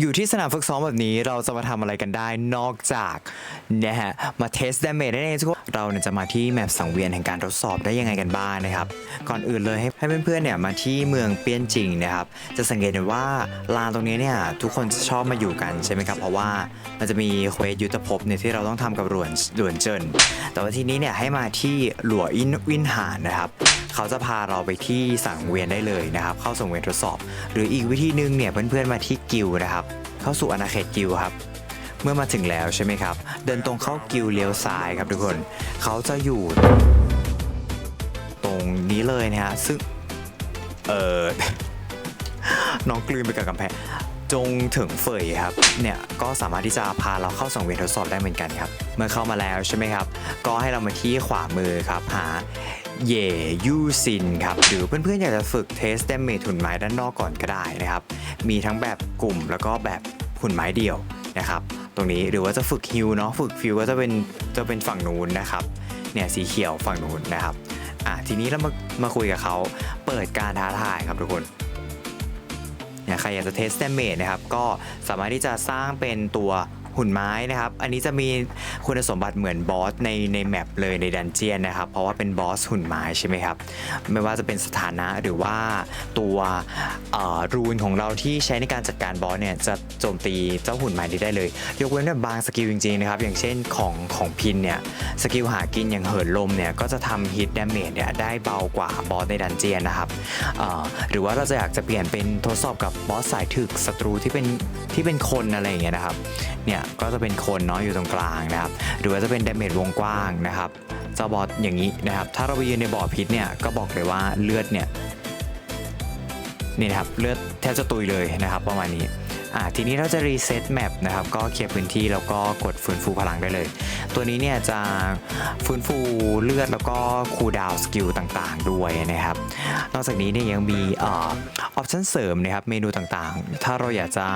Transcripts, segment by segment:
อยู่ที่สนามฝึกซ้อมแบบนี้เราจะมาทำอะไรกันได้นอกจากนะฮะมาเทสดาเมจได้เองทุกคน เราเนี่ยจะมาที่แมปสังเวียนแห่งการทดสอบได้ยังไงกันบ้างนะครับ ก่อนอื่นเลยให้ให้เพื่อนๆเนี่ยมาที่เมืองเปี้ยนจิงนะครับ จะสังเกตเห็นว่าลานตรงนี้เนี่ยทุกคนจะชอบมาอยู่กันใช่ไหมครับ เพราะว่ามันจะมีเควสยุทธภพเนี่ยที่เราต้องทำกับหลวนหลวนเจินแต่ว่าทีนี้เนี่ยให้มาที่หลัวอินวินหานนะครับเขาจะพาเราไปที่สังเวียนได้เลยนะครับ เข้าสังเวียนทดสอบ หรืออีกวิธีหนึงเนี่ยเพื่อนๆมาที่กิลด์นะครับ เข้าสู่อาณาเขตกิลด์ครับ เมื่อมาถึงแล้วใช่ไหมครับ เดินตรงเข้ากิลเลี้ยวซ้ายครับทุกคน เขาจะอยู่ ตรงนี้เลยนะฮะ ซึ่ง เออน้องกลืนไปกับกำแพง จงถึงเฟยครับ เนี่ยก็สามารถที่จะพาเราเข้าสังเวียนทดสอบได้เหมือนกันครับ เมื่อเข้ามาแล้วใช่ไหมครับ ก็ให้เรามาที่ขวามือครับ หาเย่ยูซินครับ หรือเพื่อนๆ อยากจะฝึกเทสเดมเมจหุ่นไม้ด้านนอกก่อนก็ได้นะครับ มีทั้งแบบกลุ่มแล้วก็แบบหุ่นไม้เดี่ยวนะครับ ตรงนี้หรือว่าจะฝึกฮิวเนาะฝึกฟิวก็จะเป็นจะเป็นฝั่งนู้นนะครับเนี่ยสีเขียวฝั่งนู้นนะครับอะทีนี้เรามามาคุยกับเขาเปิดการท้าทายครับทุกคนเนี่ยใครอยากจะเทสเตมเมดนะครับก็สามารถที่จะสร้างเป็นตัว หุ่นไม้นะครับ อันนี้จะมีคุณสมบัติเหมือนบอสในในแมปเลยในดันเจียนนะครับ เพราะว่าเป็นบอสหุ่นไม้ใช่ไหมครับ ไม่ว่าจะเป็นสถานะหรือว่าตัวรูนของเราที่ใช้ในการจัดการบอสเนี่ยจะโจมตีเจ้าหุ่นไม้นี้ได้เลย ยกเว้นแบบบางสกิลจริงๆนะครับ อย่างเช่นของของพินเนี่ยสกิลหากินอย่างเหินลมเนี่ยก็จะทำฮิตดาเมจเนี่ยได้เบากว่าบอสในดันเจียนนะครับหรือว่าเราจะอยากจะเปลี่ยนเป็นทดสอบกับบอสสายถึกศัตรูที่เป็นที่เป็นคนอะไรอย่างเงี้ยนะครับเนี่ยก็จะเป็นคนเนาะอยู่ตรงกลางนะครับหรือว่าจะเป็นดาเมจวงกว้างนะครับเจ้าบอสอย่างนี้นะครับ ถ้าเราไปยืนในบ่อพิษเนี่ยก็บอกเลยว่าเลือดเนี่ยนี่นะครับเลือดแทบจะตุยเลยนะครับ ประมาณนี้ อ่าทีนี้เราจะรีเซ็ตแมปนะครับก็เคลียร์พื้นที่แล้วก็กดฟื้นฟูพลังได้เลย ตัวนี้เนี่ยจะฟื้นฟูเลือดแล้วก็คูลดาวน์สกิลต่างๆ ด้วยนะครับ นอกจากนี้เนี่ยยังมีออปชั่นเสริมนะครับเมนูต่างๆ ถ้าเราอยากจะ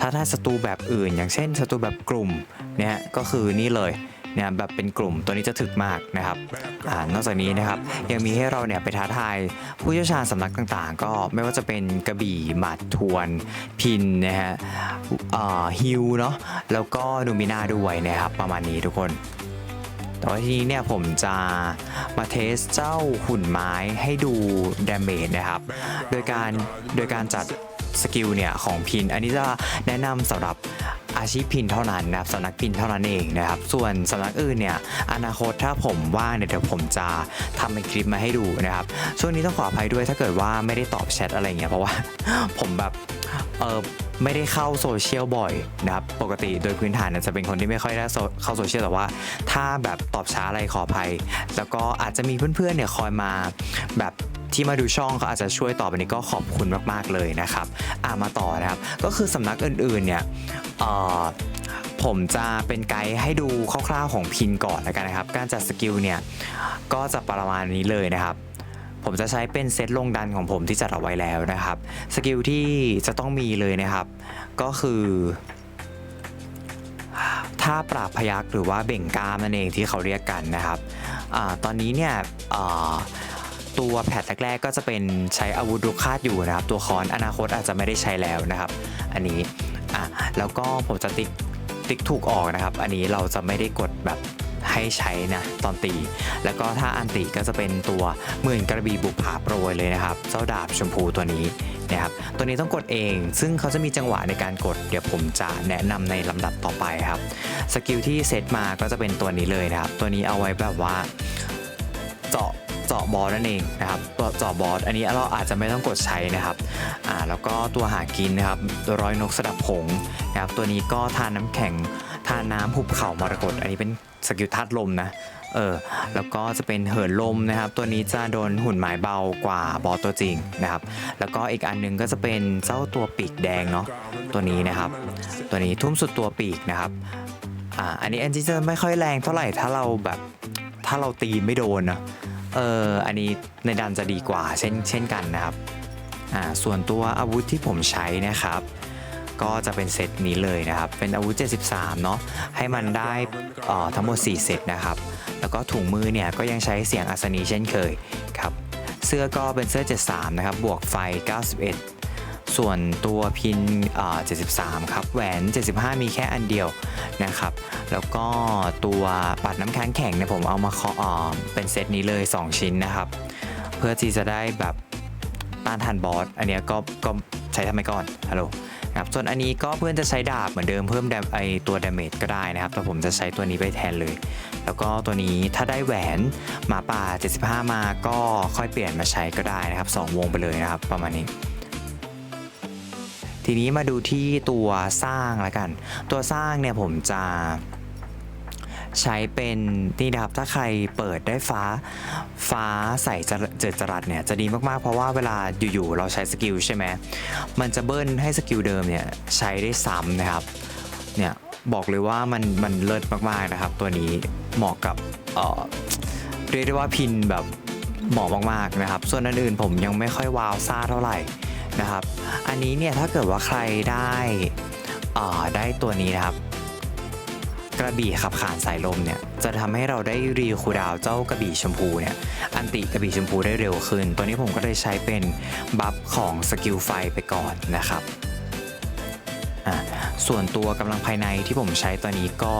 ท้าทายศัตรูแบบอื่น อย่างเช่นศัตรูแบบกลุ่มเนี่ยก็คือนี่เลย เนี่ยแบบเป็นกลุ่มตัวนี้จะถึกมากนะครับอนอกจากนี้นะครับยังมีให้เราเนี่ยไปท้าทายผู้เชี่ยวชาญสำนักต่างๆ ก็ไม่ว่าจะเป็นกระบี่หมัดทวน พินนะฮะฮิวเนาะแล้วก็นูมินาด้วยนะครับประมาณนี้ทุกคนแต่ว่าทีนี้เนี่ยผมจะมาเทสเจ้าหุ่นไม้ให้ดูดาเมจนะครับ โดยการโดยการจัด สกิลเนี่ยของพิน อันนี้จะแนะนำสำหรับอาชีพพินเท่านั้นนะครับสำนักพินเท่านั้นเองนะครับ ส่วนสำนักอื่นเนี่ยอนาคตถ้าผมว่างเนี่ยเดี๋ยวผมจะทำเป็นคลิปมาให้ดูนะครับ ช่วงนี้ต้องขออภัยด้วยถ้าเกิดว่าไม่ได้ตอบแชทอะไรเงี้ยเพราะว่าผมแบบเออไม่ได้เข้าโซเชียลบ่อยนะครับปกติโดยพื้นฐานเนี่ยจะเป็นคนที่ไม่ค่อยได้เข้าโซเชียลแต่ว่า ถ้าแบบตอบช้าอะไรขออภัย แล้วก็อาจจะมีเพื่อนๆเนี่ยคอยมาแบบ ที่มาดูช่องเขาอาจจะช่วยตอบอันนี้ก็ขอบคุณมากๆเลยนะครับอ่ามาต่อนะครับ ก็คือสำนักอื่นๆเนี่ยผมจะเป็นไกด์ให้ดูคร่าวๆของพินก่อนแล้วกันนะครับ การจัดสกิลเนี่ยก็จะประมาณนี้เลยนะครับผมจะใช้เป็นเซตลงดันของผมที่จัดเอาไว้แล้วนะครับ สกิลที่จะต้องมีเลยนะครับ ก็คือท่าปราบพยักหรือว่าเบ่งกล้ามนั่นเองที่เขาเรียกกันนะครับอตอนนี้เนี่ย ตัวแพทแรกๆก็จะเป็นใช้อาวุธลูกคาดอยู่นะครับ ตัวคอนอนาคตอาจจะไม่ได้ใช้แล้วนะครับ อันนี้อะแล้วก็ผมจะติ๊กติ๊กถูกออกนะครับ อันนี้เราจะไม่ได้กดแบบให้ใช้นะตอนตี แล้วก็ถ้าอันติก็จะเป็นตัวหมื่นกระบี่บุกผาโปรยเลยนะครับ เจ้าดาบชมพูตัวนี้นะครับ ตัวนี้ต้องกดเอง ซึ่งเขาจะมีจังหวะในการกด เดี๋ยวผมจะแนะนำในลำดับต่อไปครับ สกิลที่เซตมาก็จะเป็นตัวนี้เลยนะครับ ตัวนี้เอาไว้แบบว่าเจาะ เจาะบอสนั่นเองนะครับตัวเจาะบอสอันนี้เราอาจจะไม่ต้องกดใช้นะครับอ่าแล้วก็ตัวหากินนะครับตัวร้อยนกสดับผงนะครับตัวนี้ก็ทานน้ำแข็งทานน้ำหุบเข่ามรกตอันนี้เป็นสกิลธาตุลมนะเออแล้วก็จะเป็นเหินลมนะครับ ตัวนี้จะโดนหุ่นหมายเบากว่าบอสตัวจริงนะครับ แล้วก็อีกอันหนึงก็จะเป็นเจ้าตัวปีกแดงเนาะตัวนี้นะครับ ตัวนี้ทุ่มสุดตัวปีกนะครับอ่าอันนี้อันที่จะไม่ค่อยแรงเท่าไหร่ถ้าเราแบบถ้าเราตีไม่โดนนะ เอออันนี้ในดันจะดีกว่าเช่นเช่นกันนะครับอ่าส่วนตัวอาวุธที่ผมใช้นะครับ ก็จะเป็นเซตนี้เลยนะครับ เป็นอาวุธ 73 เนาะให้มันได้อ่อทั้งหมด 4 เซตนะครับ แล้วก็ถุงมือเนี่ยก็ยังใช้เสียงอัศนีเช่นเคยครับ เสื้อก็เป็นเสื้อ 73 นะครับ บวกไฟ 91ส่วนตัวพินอ่า73 ครับ แหวน 75 มีแค่อันเดียวนะครับ แล้วก็ตัวปัดน้ำค้างแข็งเนี่ยผมเอามาเคาะอ่าเป็นเซตนี้เลย 2 ชิ้นนะครับ เพื่อที่จะได้แบบต้านทานบอสอันนี้ก็ก็ใช้ทำไมก่อนฮัลโหลครับส่วนอันนี้ก็เพื่อนจะใช้ดาบเหมือนเดิมเพิ่มไอตัวดาเมจก็ได้นะครับ แต่ผมจะใช้ตัวนี้ไปแทนเลย แล้วก็ตัวนี้ถ้าได้แหวนหมาป่า 75 มาก็ค่อยเปลี่ยนมาใช้ก็ได้นะครับ 2 วงไปเลยนะครับ ประมาณนี้ทีนี้มาดูที่ตัวสร้างแล้วกัน ตัวสร้างเนี่ยผมจะ ใช้เป็นนี่นะครับถ้าใครเปิดได้ฟ้าฟ้าใส่จะเจิดจรัสเนี่ยจะดีมากๆ เพราะว่าเวลาอยู่ๆเราใช้สกิลใช่ไหมมันจะเบิ้ลให้สกิลเดิมเนี่ยใช้ได้ซ้ำนะครับเนี่ยบอกเลยว่ามันมันเลิศมากๆนะครับ ตัวนี้เหมาะกับเอ่อเรียกได้ว่าพินแบบเหมาะมากๆนะครับ ส่วนอันอื่นผมยังไม่ค่อยวาวซ่าเท่าไหร่นะครับ อันนี้เนี่ยถ้าเกิดว่าใครได้อ่อได้ตัวนี้นะครับ ระบี่ขับขานสายลมเนี่ยจะทำให้เราได้รีคูดาวเจ้ากระบี่ชมพูเนี่ยอันติกระบี่ชมพูได้เร็วขึ้น ตัวนี้ผมก็เลยใช้เป็นบัฟของสกิลไฟไปก่อนนะครับอะส่วนตัวกำลังภายในที่ผมใช้ตัวนี้ก็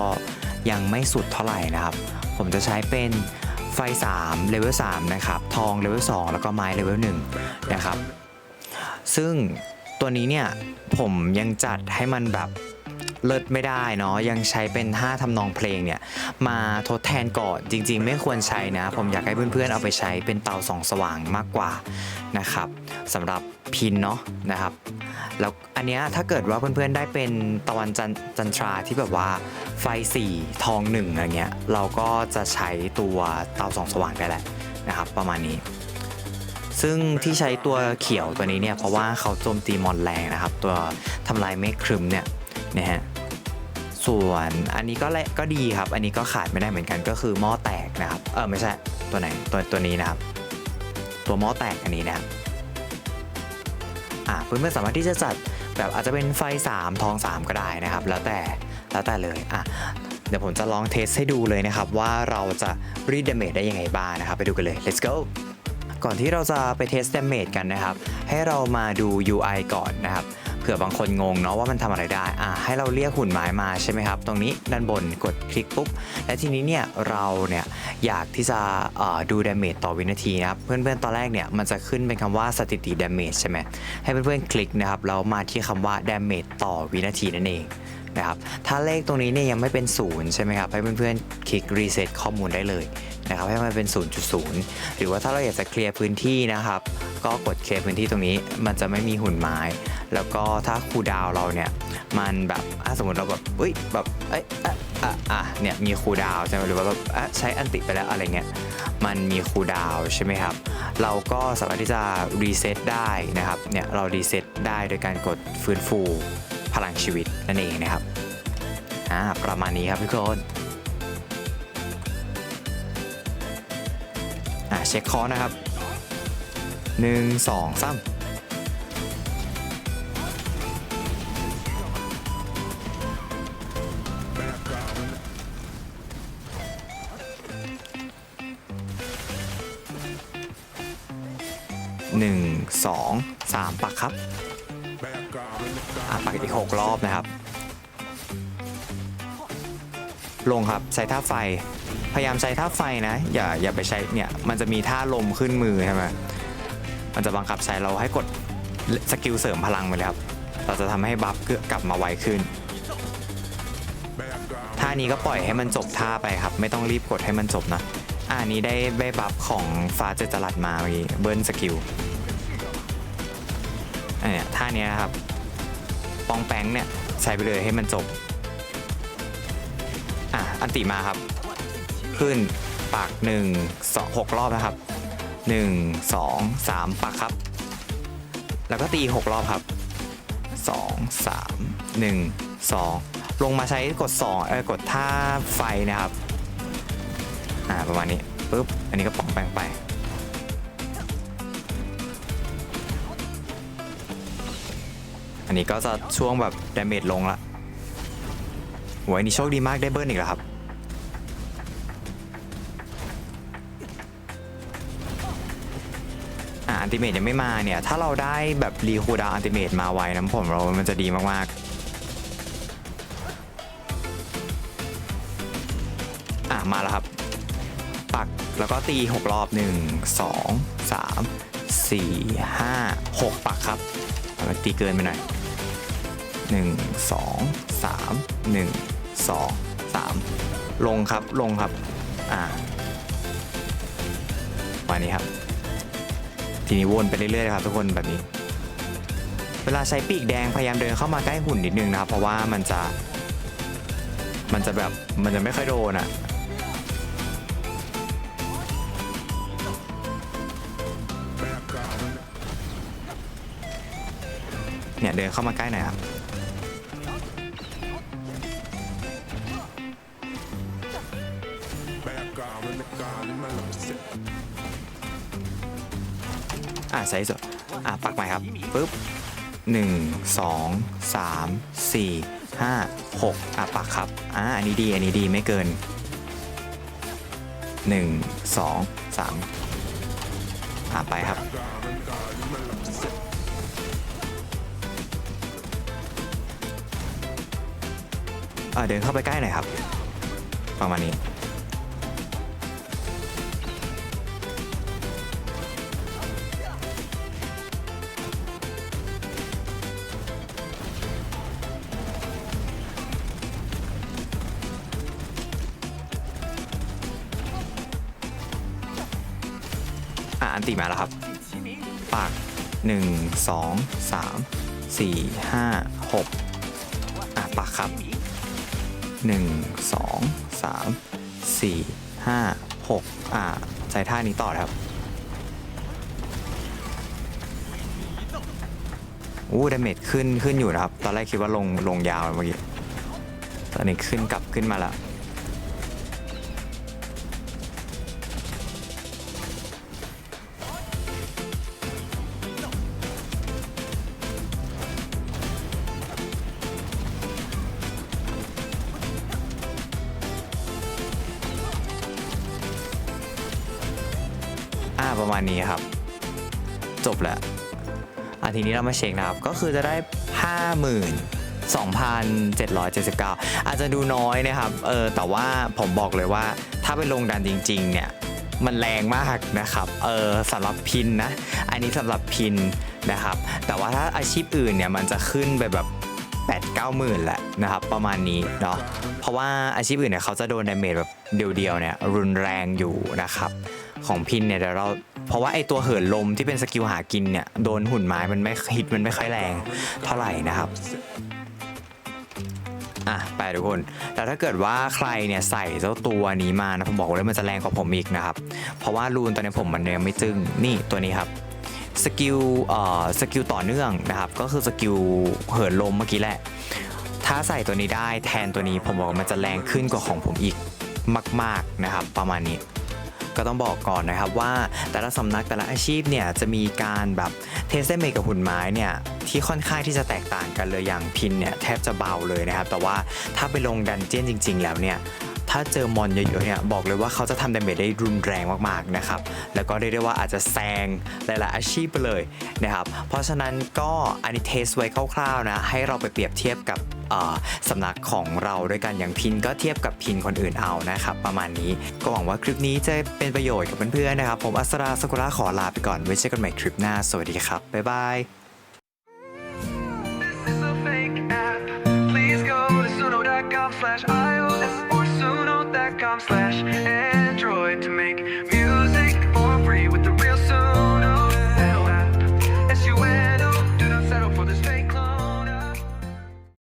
ยังไม่สุดเท่าไหร่นะครับ ผมจะใช้เป็นไฟ3เลเวล3นะครับ ทองเลเวล2แล้วก็ไม้เลเวล1นะครับ ซึ่งตัวนี้เนี่ยผมยังจัดให้มันแบบ เลิศไม่ได้เนาะยังใช้เป็น 5ทำนองเพลงเนี่ยมาทดแทนก่อนจริง ๆ ไม่ควรใช้นะ ผมอยากให้เพื่อนๆเอาไปใช้เป็นเตาสองสว่างมากกว่านะครับสำหรับพินเนาะนะครับแล้วอันเนี้ยถ้าเกิดว่าเพื่อนๆได้เป็นตะวันจันจันทราที่แบบว่าไฟ4ทอง1อะไรเงี้ยเราก็จะใช้ตัวเตาสองสว่างได้แหละนะครับประมาณนี้ซึ่งที่ใช้ตัวเขียวตัวนี้เนี่ยเพราะว่าเขาโจมตีมอนแรงนะครับ ตัวทำลายเมฆครึมเนี่ยนะฮะ ส่วนอันนี้ก็แหละก็ดีครับ อันนี้ก็ขาดไม่ได้เหมือนกันก็คือหม้อแตกนะครับ เออไม่ใช่ตัวไหนตัวตัวนี้นะครับ ตัวหม้อแตกอันนี้นะครับอ่าเพื่อนๆสามารถที่จะจัดแบบอาจจะเป็นไฟ 3 ทอง 3 ก็ได้นะครับ แล้วแต่แล้วแต่เลยอะเดี๋ยวผมจะลองเทสให้ดูเลยนะครับ ว่าเราจะรีดเดเมจได้ยังไงบ้างนะครับ ไปดูกันเลย let's go ก่อนที่เราจะไปเทส damage กันนะครับ ให้เรามาดู UI ก่อนนะครับ เผื่อบางคนงงเนาะว่ามันทำอะไรได้อ่าให้เราเรียกหุ่นไม้มาใช่ไหมครับ ตรงนี้ด้านบนกดคลิกปุ๊บ และทีนี้เนี่ยเราเนี่ยอยากที่จะดูดาเมจต่อวินาทีนะครับ เพื่อนๆตอนแรกเนี่ยมันจะขึ้นเป็นคำว่าสถิติดาเมจใช่ไหมให้เพื่อนๆคลิกนะครับแล้วมาที่คำว่าดาเมจต่อวินาทีนั่นเอง นะครับถ้าเลขตรงนี้เนี่ยยังไม่เป็นศูนย์ใช่ไหมครับ ให้เพื่อนๆคลิก reset ข้อมูลได้เลยนะครับให้มันเป็น 0.0 หรือว่าถ้าเราอยากจะเคลียร์พื้นที่นะครับ ก็กดเคลียร์พื้นที่ตรงนี้มันจะไม่มีหุ่นไม้ แล้วก็ถ้าคูดาวเราเนี่ยมันแบบสมมติเราแบบเอ้ยแบบเอ้ยอะอะอะเนี่ยมีคูดาวใช่ไหมหรือว่าแบบใช้อันติไปแล้วอะไรเงี้ยมันมีคูดาวใช่ไหมครับ เราก็สามารถที่จะรีเซ็ตได้นะครับเนี่ยเรารีเซ็ตได้โดยการกดฟื้นฟู พลังชีวิตนั่นเองนะครับอ่าประมาณนี้ครับทุกคนอ่าเช็คคอสนะครับหนึ่งสองสามหนึ่งสองสามปักครับ อะปักอีกหกรอบนะครับ ลงครับใช้ท่าไฟ พยายามใช้ท่าไฟนะ อย่าอย่าไปใช้เนี่ยมันจะมีท่าลมขึ้นมือใช่ไหมมันจะบังคับใช้เราให้กดสกิลเสริมพลังไปเลยครับ เราจะทำให้บัฟกลับมาไวขึ้น ท่านี้ก็ปล่อยให้มันจบท่าไปครับ ไม่ต้องรีบกดให้มันจบนะอะอันนี้ได้ได้บัฟของฟ้าเจดจรัดมาเมื่อกี้เบิร์นสกิลอันเนี้ยท่านี้นะครับ ปองแปงเนี่ยใช้ไปเลยให้มันจบ อะ อันติมาครับ ขึ้นปากหนึ่งสองหกรอบนะครับหนึ่งสองสามปากครับ แล้วก็ตีหกรอบครับสองสามหนึ่งสองลงมาใช้กดสองเออกดท่าไฟนะครับ อ่าประมาณนี้ปุ๊บอันนี้ก็ปองแปงไป อันนี้ก็จะช่วงแบบดาเมจลงละโหอันนี้โชคดีมากได้เบิร์นอีกแล้วครับ อะอันติเมตยังไม่มาเนี่ย ถ้าเราได้แบบรีคูดาอันติเมตมาไวนะผมเรา มันจะดีมากๆ อะมาแล้วครับ ปักแล้วก็ตี 6 รอบ 1 2 3 4 5 6 ปักครับ ตีเกินไปหน่อย1 2 3 1 2 3ลงครับลงครับ อ่าวันนี้ครับ ทีนี้วนไปเรื่อยๆครับทุกคนแบบนี้ เวลาใช้ปีกแดงพยายามเดินเข้ามาใกล้หุ่นนิดนึงนะครับ เพราะว่ามันจะ มันจะแบบมันจะไม่ค่อยโดนอะ่ะ เนี่ยเดินเข้ามาใกล้หน่อยครับอะใส่สุดอะปักใหม่ครับปุ๊บหนึ่งสองสามสี่ห้าหกอะปักครับอะอันนี้ดีอันนี้ดีไม่เกินหนึ่งสองสามอะไปครับ อะเดินเข้าไปใกล้หน่อยครับ ประมาณนี้ อะอันติมาแล้วครับ ปากหนึ่งสองสามสี่ห้าหกอะปากครับ หนึ่งสองสามสี่ห้าหกอะใช้ท่านี้ต่อครับอู้ดาเมจขึ้นขึ้นอยู่นะครับ ตอนแรกคิดว่าลงลงยาวเมื่อกี้ ตอนนี้ขึ้นกลับขึ้นมาแล้ว ณนี้ครับ จบแล้วอะทีนี้เรามาเช็คนะครับ ก็คือจะได้ 52,779 อาจจะดูน้อยนะครับ เออ แต่ว่าผมบอกเลยว่า ถ้าไปลงดันจริง ๆ เนี่ย มันแรงมากนะครับ เออสำหรับพินนะ อันนี้สำหรับพินนะครับ แต่ว่าถ้าอาชีพอื่นเนี่ย มันจะขึ้นไปแบบ8 9หมื่นแหละนะครับ ประมาณนี้เนาะเพราะว่าอาชีพอื่นเนี่ยเขาจะโดนดาเมจแบบเดียวๆเนี่ยรุนแรงอยู่นะครับ ของพินเนี่ยเดี๋ยวเรา เพราะว่าไอตัวเหินลมที่เป็นสกิลหากินเนี่ยโดนหุ่นไม้มันไม่ฮิตมันไม่ค่อยแรงเท่าไหร่นะครับอะไปทุกคนแต่ถ้าเกิดว่าใครเนี่ยใส่เจ้าตัวนี้มานะผมบอกเลยมันจะแรงกว่าผมอีกนะครับ เพราะว่ารูนตอนนี้ผมมันยังไม่จึงนี่ตัวนี้ครับสกิลเอ่อสกิลต่อเนื่องนะครับ ก็คือสกิลเหินลมเมื่อกี้แหละ ถ้าใส่ตัวนี้ได้แทนตัวนี้ผมบอกมันจะแรงขึ้นกว่าของผมอีกมาก ๆนะครับ ประมาณนี้ ก็ต้องบอกก่อนนะครับว่าแต่ละสำนักแต่ละอาชีพเนี่ยจะมีการแบบเทสเมกับหุ่นไม้เนี่ยที่ค่อนข้างที่จะแตกต่างกันเลยอย่างพินเนี่ยแทบจะเบาเลยนะครับ แต่ว่าถ้าไปลงดันเจียนจริง ๆ แล้วเนี่ยถ้าเจอมอนเยอะๆเนี่ยบอกเลยว่าเขาจะทำดาเมจได้รุนแรงมากๆนะครับ แล้วก็เรียกได้ว่าอาจจะแซงหลายๆอาชีพไปเลยนะครับ เพราะฉะนั้นก็อันนี้เทสไว้คร่าวๆนะให้เราไปเปรียบเทียบกับ สำนักของเราด้วยกันอย่างพินก็เทียบกับพินคนอื่นเอานะครับประมาณนี้ก็หวังว่าคลิปนี้จะเป็นประโยชน์กับเพื่อนๆนะครับ ผมอัสราสกุระขอลาไปก่อนไว้เจอกันใหม่คลิปหน้า สวัสดีครับ บ๊ายบาย slash iOS or suno.com slash Android to make